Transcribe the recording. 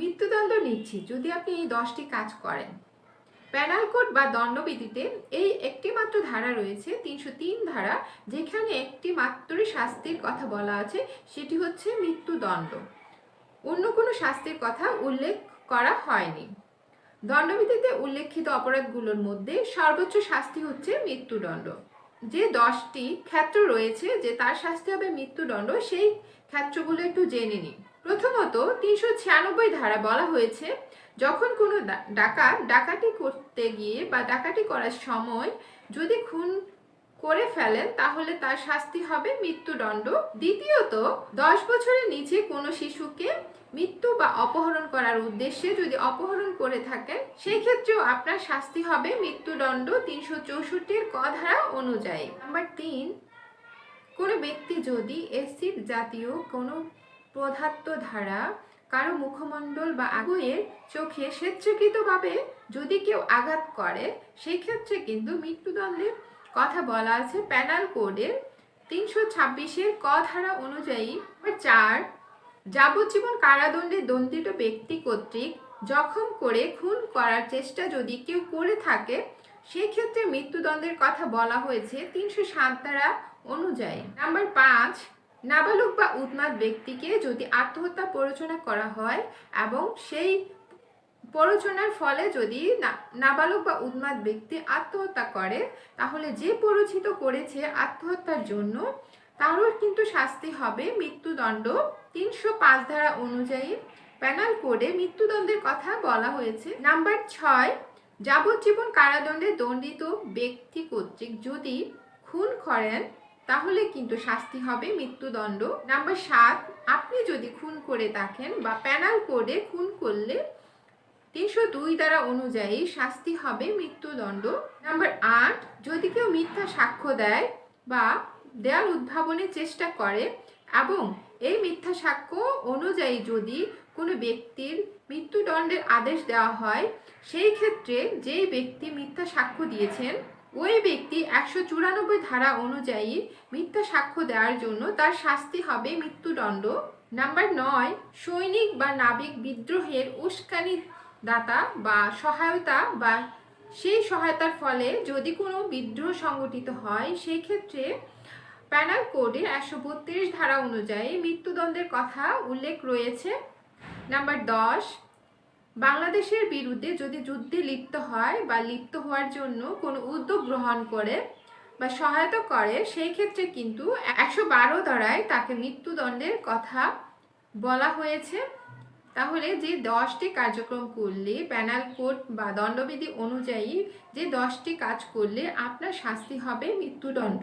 মৃত্যুদণ্ড নিচ্ছি যদি আপনি এই দশটি কাজ করেন। প্যানাল কোড বা দণ্ডবিধিতে এই একটি মাত্র ধারা রয়েছে, তিনশো তিন ধারা, যেখানে একটি মাত্রই শাস্তির কথা বলা আছে, সেটি হচ্ছে মৃত্যুদণ্ড। অন্য কোনো শাস্তির কথা উল্লেখ করা হয়নি। দণ্ডবিধিতে উল্লেখিত অপরাধগুলোর মধ্যে সর্বোচ্চ শাস্তি হচ্ছে মৃত্যুদণ্ড। যে দশটি ক্ষেত্র রয়েছে, যে তার শাস্তি হবে মৃত্যুদণ্ড, সেই ক্ষেত্রগুলো একটু জেনে নিন প্রথমত, তিনশো ছিয়ানব্বই ধারা বলা হয়েছে, যখন কোনো ডাকাত ডাকাতি করতে গিয়ে বা ডাকাতি করার সময় যদি খুন করে ফেলেন, তাহলে তার শাস্তি হবে মৃত্যুদণ্ড। দ্বিতীয়ত, দশ বছরের নিচে কোনো শিশুকে মৃত্যু বা অপহরণ করার উদ্দেশ্যে যদি অপহরণ করে থাকেন, সেই ক্ষেত্রেও আপনার শাস্তি হবে মৃত্যুদণ্ড তিনশো চৌষট্টির ক ধারা অনুযায়ী। নাম্বার তিন কোনো ব্যক্তি যদি এসিড জাতীয় কোনো পদার্থ ধারা কারও মুখমণ্ডল বা আগুয়ের চোখে স্বেচ্ছাকৃতভাবে যদি কেউ আঘাত করে সেই ক্ষেত্রে কিন্তু মৃত্যুদণ্ডের কথা বলা আছে প্যানাল কোডের তিনশো ছাব্বিশের ক ধারা অনুযায়ী চার, যাবজ্জীবন কারাদণ্ডে দণ্ডিত ব্যক্তি কর্তৃক জখম করে খুন করার চেষ্টা যদি কেউ করে থাকে সেই ক্ষেত্রে মৃত্যুদণ্ডের কথা বলা হয়েছে তিনশো সাত ধারা অনুযায়ী। নাম্বার পাঁচ, নাবালক বা উন্মাদ ব্যক্তিকে যদি আত্মহত্যা প্ররোচনা করা হয় এবং সেই প্ররোচনার ফলে যদি নাবালক বা উন্মাদ ব্যক্তি আত্মহত্যা করে, তাহলে যে প্ররোচিত করেছে আত্মহত্যার জন্য, তারও কিন্তু শাস্তি হবে মৃত্যুদণ্ড। তিনশো পাঁচ ধারা অনুযায়ী প্যানাল কোডে মৃত্যুদণ্ডের কথা বলা হয়েছে। নাম্বার ছয় যাবজ্জীবন কারাদণ্ডে দণ্ডিত ব্যক্তি কর্তৃক যদি খুন করেন, তাহলে কিন্তু শাস্তি হবে মৃত্যুদণ্ড। নাম্বার সাত, আপনি যদি খুন করে থাকেন বা প্যানাল কোডে খুন করলে তিনশো দুই দ্বারা অনুযায়ী শাস্তি হবে মৃত্যুদণ্ড। নাম্বার আট, যদি কেউ মিথ্যা সাক্ষ্য দেয় বা দেয়াল উদ্ভাবনের চেষ্টা করে এবং এই মিথ্যা সাক্ষ্য অনুযায়ী যদি কোনো ব্যক্তির মৃত্যুদণ্ডের আদেশ দেওয়া হয় সেই ক্ষেত্রে যেই ব্যক্তি মিথ্যা সাক্ষ্য দিয়েছেন, ওই ব্যক্তি একশো চুরানব্বই ধারা অনুযায়ী মিথ্যা সাক্ষ্য দেওয়ার জন্য তার শাস্তি হবে মৃত্যুদণ্ড। নাম্বার নয়, সৈনিক বা নাবিক বিদ্রোহের উস্কানি দাতা বা সহায়তা বা সেই সহায়তার ফলে যদি কোনো বিদ্রোহ সংগঠিত হয়, সেই ক্ষেত্রে প্যানাল কোডের একশো বত্রিশ ধারা অনুযায়ী মৃত্যুদণ্ডের কথা উল্লেখ রয়েছে। নাম্বার দশ বাংলাদেশের বিরুদ্ধে যদি যুদ্ধে লিপ্ত হয় বা লিপ্ত হওয়ার জন্য কোনো উদ্যোগ গ্রহণ করে বা সহায়তা করে, সেই ক্ষেত্রে কিন্তু একশো বারো ধারায় তাকে মৃত্যুদণ্ডের কথা বলা হয়েছে। তাহলে যে দশটি কার্যক্রম করলে প্যানাল কোড বা দণ্ডবিধি অনুযায়ী যে দশটি কাজ করলে আপনার শাস্তি হবে মৃত্যুদণ্ড।